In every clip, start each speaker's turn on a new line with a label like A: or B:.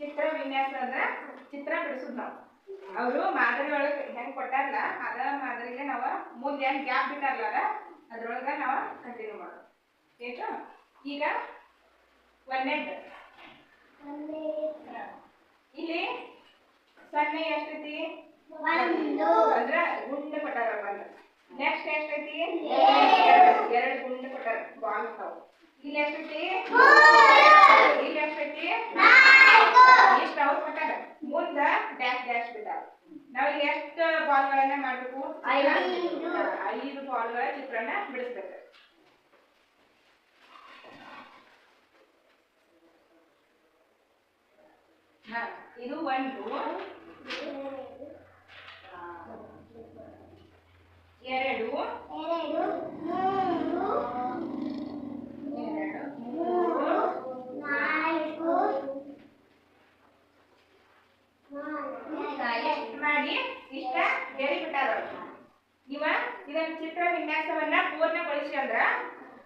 A: ಚಿತ್ರ ವಿನ್ಯಾಸ ಅಂದ್ರೆ ಚಿತ್ರ ಬಿಡಿಸೋದು ನಾವು. ಅವರು ಮಾದರಿ ಒಳಗೆ ಹೆಂಗ್ ಕೊಟ್ಟಾರಲ್ಲ ಅದ ಮಾದರಿಗೆ ನಾವು ಮುಂದೆ ಹೆಂಗ್ ಗ್ಯಾಪ್ ಬಿಟ್ಟಾರಲ್ಲ ಅದ್ರೊಳಗ ನಾವು ಕಂಟಿನ್ಯೂ ಮಾಡೋದು. ಏನು ಈಗ ಒಂದೇದ್ದು ಇಲ್ಲಿ ಸೊನ್ನೆ ಎಷ್ಟೈತಿ? ಅಂದ್ರ ಗುಂಡು ಕೊಟ್ಟಾರ ಒಂದು. ನೆಕ್ಸ್ಟ್ ಎಷ್ಟೈತಿ? ಎರಡು. ಗುಂಡು ಕೊಟ್ಟಾರ. ಬಾಲ್ ತಾವು. ಇಲ್ಲಿ ಎಷ್ಟೈತಿ? ಇಲ್ಲಿ ಎಷ್ಟೈತಿ ಎಷ್ಟು ಅವ್ರು ಕೊಟ್ಟಾರ ಮುಂದ ಡ್ಯಾಶ್ ಡ್ಯಾಶ್ ಬಿಟ್ಟಾರ ನಾವ್ ಇಲ್ಲಿ ಎಷ್ಟು ಬಾಲ್ಗಳನ್ನ ಮಾಡ್ಬೇಕು?
B: ಐದು.
A: ಬಾಲ್ ಬಾಲ್ಗಳ ಚಿತ್ರಣ ಬಿಡಿಸ್ಬೇಕು. ಇದು ಒಂದು ಎರಡು ಎರಡು ಮೂರು ಹಾ, ಎಷ್ಟ್ ಮಾಡಿ ಇಷ್ಟ ಬೇರೆ ಬಿಟ್ಟಾರ ಅವ್ರು. ಇವ ಇದನ್ನ ಚಿತ್ರ ವಿನ್ಯಾಸವನ್ನ ಪೂರ್ಣಗೊಳಿಸಿ ಅಂದ್ರ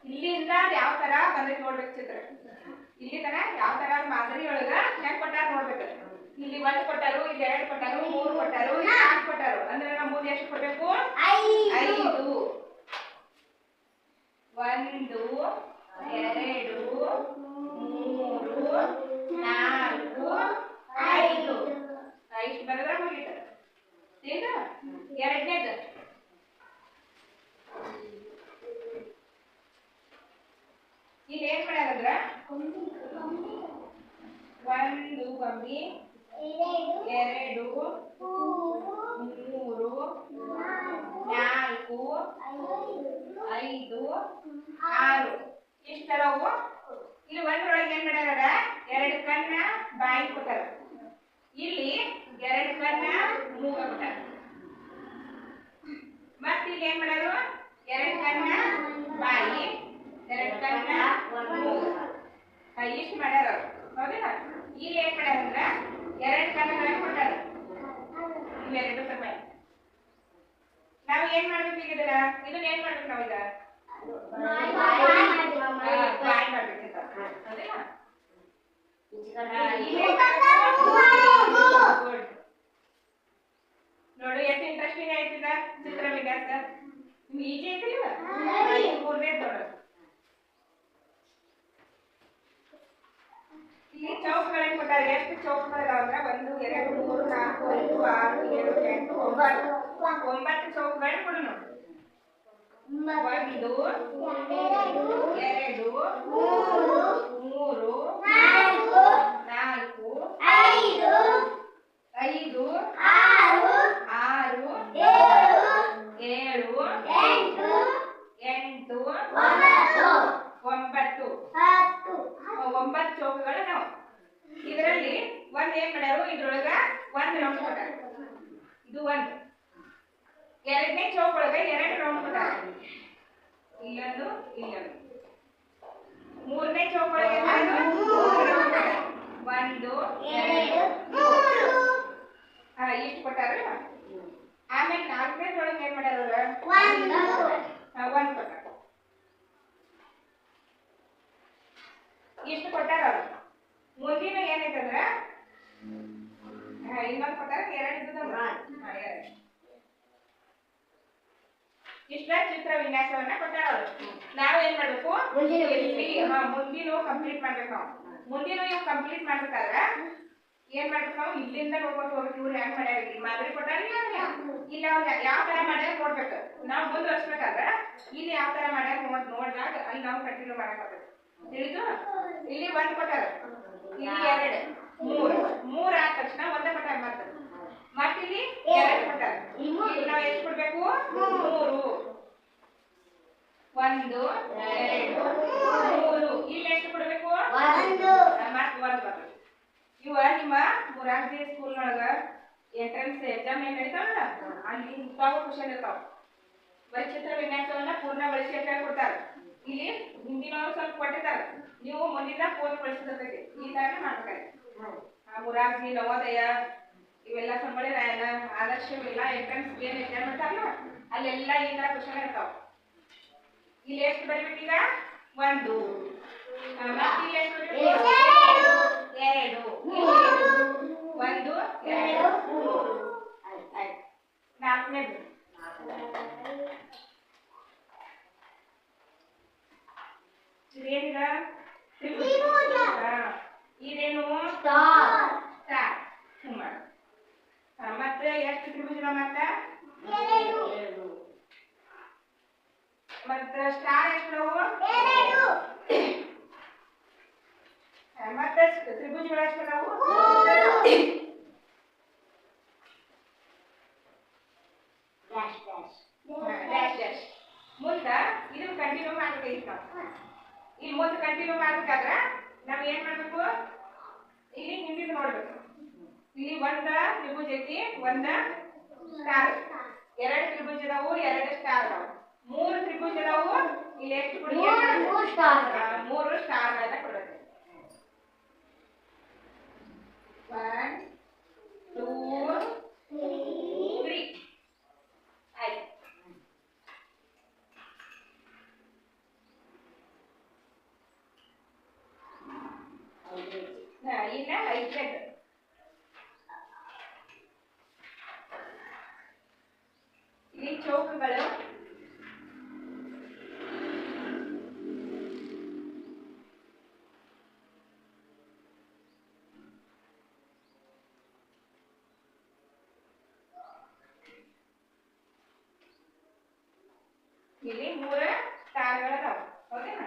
A: ಇಲ್ಲಿಂದ ಯಾವ ತರ ಬಂದ್ರೆ ನೋಡ್ಬೇಕು ಚಿತ್ರ ಇಲ್ಲಿ ತನ ಯಾವ ತರ ಮಾದರಿ ಒಳಗ ಹೆಂಗ್ ಕೊಟ್ಟಾರ ನೋಡ್ಬೇಕು ಇಲ್ಲಿ ಒಂದ್ ಕೊಟ್ಟಾರು ಇಲ್ಲಿ ಎರಡು ಕೊಟ್ಟಾರು ಮೂರು ಕೊಟ್ಟಾರು ನಾಲ್ಕು ಕೊಟ್ಟಾರು ಅಂದ್ರೆ ನಾವು ಮೂರು ಎಷ್ಟು ಕೊಡ್ಬೇಕು ಐದು ಒಂದು ಎರಡು ಮೂರು ನಾಲ್ಕು ಐದು ಐದು ಬರೆದ್ರೆ ಮುಗೀತು ಈಗ ಎರಡನೇದು ಇಲ್ಲಿ ಏನ್ ಮಾಡ್ಯಾರಂದ್ರ ಒಂದು ಕಮ್ಮಿ ಎರಡು ಮೂರು, ನಾಲ್ಕು, ಐದು, ಆರು. ಇಷ್ಟರವು? ಇಲ್ಲಿ ಒಂದ್ರೊಳಗೆ ಏನ್ ಮಾಡ್ಯಾರ ಎರಡು ಕಣ್ಣ, ಬಾಯಿ ಕೊಟ್ಟಾರ. ಇಲ್ಲಿ ಎರಡು ಕಣ್ಣ, ಮೂಗ ಕೊಟ್ಟಾರ. ಮತ್ತೆ ಇಲ್ಲಿ ಏನ್ ಮಾಡ್ಯಾರು? ಎರಡು ಕಣ್ಣ, ಬಾಯಿ. ಎರಡು ಕಣ್ಣ ಇಷ್ಟ್ ಮಾಡ್ಯಾರ ಅವ್ರು? ಹೌದಿಲ್ಲ ಈಗ ಏನ್ ಮಾಡ್ಯಾರ ಅಂದ್ರ ಎರಡು ಕಣ್ಣಗಳನ್ನ ಕೊಟ್ಟಾರ ಇವೆರಡು ಸಮಯ ನಾವ್ ಏನ್ ಮಾಡ್ಬೇಕು ಈಗ ಇದನ್ನ? ಇದನ್ನ ಏನ್ ಮಾಡ್ಬೇಕು ನಾವೀಗ? ಬಾಯ್ ಮಾಡ್ಬೇಕಿತ್ತ ಹೌದಿಲ್ಲ Good. ನೋಡು ಎಷ್ಟು ಇಂಟ್ರೆಸ್ಟಿಂಗ್ ಆಯ್ತಿದ ಚಿತ್ರ ವಿನ್ಯಾಸ ನಿಮ್ಗೆ ಈಜಿ ಐತಿಲ್ಲ ಮೂರನೇ ನೋಡು ಇಲ್ಲಿ ಕೊಟ್ಟಾರೆ ಎಷ್ಟು ಚೌಕಗಳಿದಾವಂದ್ರೆ ಒಂದು, ಎರಡು, ಮೂರು, ನಾಲ್ಕು, ಐದು, ಆರು, ಏಳು, ಎಂಟು, ಒಂಬತ್ತು ಒಂಬತ್ತು ಚೌಕಗಳು ಕೊಡು ನೋಡು. ಒಂದು, ಎರಡು ಮೂರು, ನಾಲ್ಕು, ಐದು ಆರು ಏಳು ಎಂಟು ಒಂಬತ್ತು ಒಂಬತ್ತು ಚೌಕಗಳು ನಾವು ಇದರಲ್ಲಿ ಒಂದ್ ಏನ್ ಮಾಡ್ಯಾರು ಇದ್ರೊಳಗ ಒಂದ್ ರೌಂಡ್ ಕೊಟ್ಟಾರ ಇದು ಒಂದು ಎರಡನೇ ಚೌಕ ಒಳಗೆ ಎರಡು ರೌಂಡ್ ಕೊಟ್ಟಾರ ಇಲ್ಲೊಂದು ಇಲ್ಲೊಂದು. ಮೂರನೇ ಚೌಕ ಒಳಗೆ. ಒಂದು ಎರಡು ಇಷ್ಟು ಕೊಟ್ಟಾರ ಆಮೇಲೆ ನಾಲ್ಕನೇ ಒಳಗೆ ಏನ್ ಮಾಡ್ಯಾರ ಅವ್ರ? ಹಾ, ಒಂದ್ ಕೊಟ್ಟಾರ ಇಷ್ಟು ಕೊಟ್ಟಾರ ಅವ್ರು ಮುಂದಿನ ಏನೈತಂದ್ರ ಹಾ, ಇನ್ನೊಂದ್ ಕೊಟ್ಟಾರ ಎರಡು ಇದ್ದದಲ್ಲ? ಹಾ, ಎರಡು. ಇಷ್ಟ ಚಿತ್ರ ವಿನ್ಯಾಸವನ್ನ ಕೊಟ್ಟಾರ ನಾವೇನ್ ನಾವ್ ಏನ್ ಮಾಡ್ಬೇಕು
B: ಮುಂದಿನ
A: ಕಂಪ್ಲೀಟ್ ಮಾಡ್ಬೇಕು ನಾವು. ಮುಂದಿನ ಇವ್ ಕಂಪ್ಲೀಟ್ ಮಾಡ್ಬೇಕಾದ್ರ ಏನ್ ಮಾಡ್ಬೇಕು ನಾವು? ಇಲ್ಲಿಂದ ನೋಡ್ಕೊಂಡು ಹೋಗ್ಬೇಕು ಇವ್ರು ಹೆಂಗ್ ಮಾಡ್ಯಾರ? ಇಲ್ಲಿ ಮಾದರಿ ಕೊಟ್ಟಾರ ಇಲ್ಲ ಅವ್ರ ಯಾವ ತರ ಮಾಡ್ಯಾರ ನೋಡ್ಬೇಕು. ನಾವು ಮುಂದುವರ್ಸ್ಬೇಕಾದ್ರ ಇಲ್ಲಿ ಯಾವ ತರ ಮಾಡ್ಯಾರ ನೋಡ್ ನೋಡ್ದಾಗ ಅಲ್ಲಿ ನಾವು ಕಂಟಿನ್ಯೂ ಮಾಡಕ್ಕಾಗತ್ತೆ ತಿಳಿದು ಇಲ್ಲಿ ಒಂದ್ ಕೊಟ್ಟಾರ. ಇಲ್ಲಿ ಎರಡು. ಮೂರು. ಮೂರ್ ಆದ ತಕ್ಷಣ ಒಂದೇ ಕೊಟ್ಟಾರ ಮತ್ತೆ ಮತ್ತಿಲ್ಲಿ ಎರಡು ಕೊಟ್ಟಾರ ಇಲ್ಲಿ ನಾವ್ ಎಷ್ಟು ಕೊಡ್ಬೇಕು? ಮೂರು. ಒಂದು ಎರಡು. ಮೂರು. ಇಲ್ಲಿ ಎಷ್ಟು ಕೊಡ್ಬೇಕು? ಮತ್ತೆ ಒಂದು ಬರ್ತದೆ ಇವ ನಿಮ್ಮ ಮುರಾರ್ಜಿ ಸ್ಕೂಲ್ನೊಳಗ ಎಂಟ್ರೆನ್ಸ್ ಎಕ್ಸಾಮ್ ಏನ್ ನಡೀತಾವಲ್ಲ? ಅಲ್ಲಿ ಇಂಥವು ಕ್ವಶನ್ ಇರ್ತಾವ. ಬರೀ ಚಿತ್ರ ಪೂರ್ಣ ಅಂತ ಕೊಡ್ತಾರೆ ಇಲ್ಲಿ ಹಿಂದಿನವರು ಸ್ವಲ್ಪ ಕೊಟ್ಟಿದ್ದಾರೆ. ನೀವು ಮುಂದಿನ ಪೂರ್ಣ ಪೂರ್ಣಗೊಳಿಸಿರ್ತೈತಿ ಈ ತರ ಮಾಡ್ಬೇಕಾಯ್ತು. ಆ ಮುರಾರ್ಜಿ ನವೋದಯ ಇವೆಲ್ಲ ಸಂಬಳ ಆದರ್ಶವೆಲ್ಲ ಎಂಟ್ರೆನ್ಸ್ ಏನ್ ಎಕ್ಸಾಮ್ ಅಂತಾರಲ್ಲ ಅಲ್ಲೆಲ್ಲ ಈ ಥರ ಕ್ವಶನ್ ಇರ್ತಾವ. ಇಲ್ಲಿ ಎಷ್ಟು ಬರಿಬೇಕೀಗ? ಒಂದು. ಎರಡು. ಒಂದು ಎರಡು. ನಾಲ್ಕನೇದು. ಇದೇನಿದ ಇದೇನು? ಎಷ್ಟು ತ್ರಿಭುಜ ಮತ್ತ ಮತ್ತ ಸ್ಟಾರ್ ಎಷ್ಟು? ಮತ್ತ ತ್ರಿಭುಜಗಳು ಎಷ್ಟು ಅದಾವು
B: ಡ್ಯಾಶ್ ಡ್ಯಾಶ್
A: ಡ್ಯಾಶ್ ಡ್ಯಾಶ್ ಮುಂದ ಇದು ಕಂಟಿನ್ಯೂ ಮಾಡ್ಬೇಕೈತಿ ನಾವು ಇಲ್ಲಿ ಮುಂದೆ ಕಂಟಿನ್ಯೂ ಮಾಡ್ಬೇಕಾದ್ರ ನಾವ್ ಏನ್ ಮಾಡ್ಬೇಕು? ಇಲ್ಲಿ ಹಿಂದಿನ ನೋಡ್ಬೇಕು. ಇಲ್ಲಿ ಒಂದ ತ್ರಿಭುಜ ಐತಿ ಒಂದ ಸ್ಟಾರ್ ಎರಡು ತ್ರಿಭುಜ ಅದಾವು ಎರಡು ಸ್ಟಾರ್ ಅದಾವು ಮೂರು ತ್ರಿಭುಜ ಅದಾವು ಇಲ್ಲಿ ಎಷ್ಟು ಕೊಡಿ
B: ಮೂರು ಮೂರು ಸ್ಟಾರ್
A: ಆ, ಮೂರು ಸ್ಟಾರ್ ಗಳನ್ನ ಕೊಡುತ್ತೆ ಒನ್ ಟೂ ತ್ರೀ ಆಯ್ತು ಹಾ, ಇನ್ನ ಐದನೇದು ಇಲ್ಲಿ ಚೌಕಗಳು ಇಲ್ಲಿ ಮೂರ ಸ್ಟಾರ್ಗಳದಾವ ಓಕೆನಾ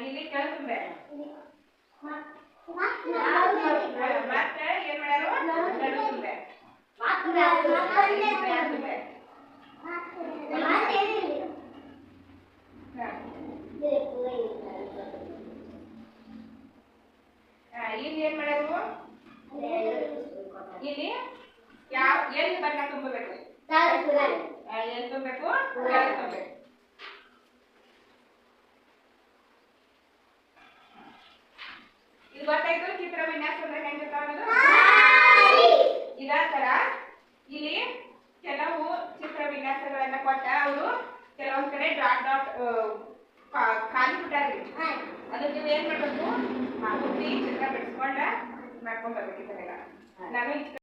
A: ಇಲ್ಲಿ ಕೆಳಗೆ ತುಂಬ್ಯಾರ ಮತ್ತೆ ಏನ್ ಮಾಡ್ಯಾರು ನಡು ತುಂಬ್ಯಾರ ಮ್ಯಾಲ್ ತುಂಬ್ಯಾರ ಹಾ. ಹಾ, ಇಲ್ಲಿ ಏನ್ ಮಾಡ್ಯಾರು ಇಲ್ಲಿ ಯಾವ ಎಲ್ಲಿ ಬಣ್ಣ ತುಂಬಬೇಕು ಆ, ಎಲ್ಲಿ ತುಂಬಬೇಕು ಕೆಳಗೆ ತುಂಬಬೇಕು ಇದು ಗೊತ್ತಾಯ್ತು ಚಿತ್ರ ವಿನ್ಯಾಸ ಅಂದ್ರೆ ಹೆಂಗಿರ್ತಾವ ಅನ್ನೋದು ಇದೇ ತರ ಇಲ್ಲಿ ಕೆಲವು ಚಿತ್ರ ವಿನ್ಯಾಸಗಳನ್ನ ಕೊಟ್ಟ ಅವರು ಕೆಲವೊಂದ್ ಕಡೆ ಡಾಟ್ ಡಾಟ್ ಖಾಲಿ ಬಿಟ್ಟಾರ್ರಿ ಅದಕ್ಕೆ ನೀವು ಏನ್ ಮಾಡ್ಬೇಕು? ಹುಟ್ಟಿ ಚಿತ್ರ ಬಿಡಿಸ್ಕೊಂಡ ಮಾಡ್ಕೊಂಡ್ ಬರ್ಬೇಕು ಈ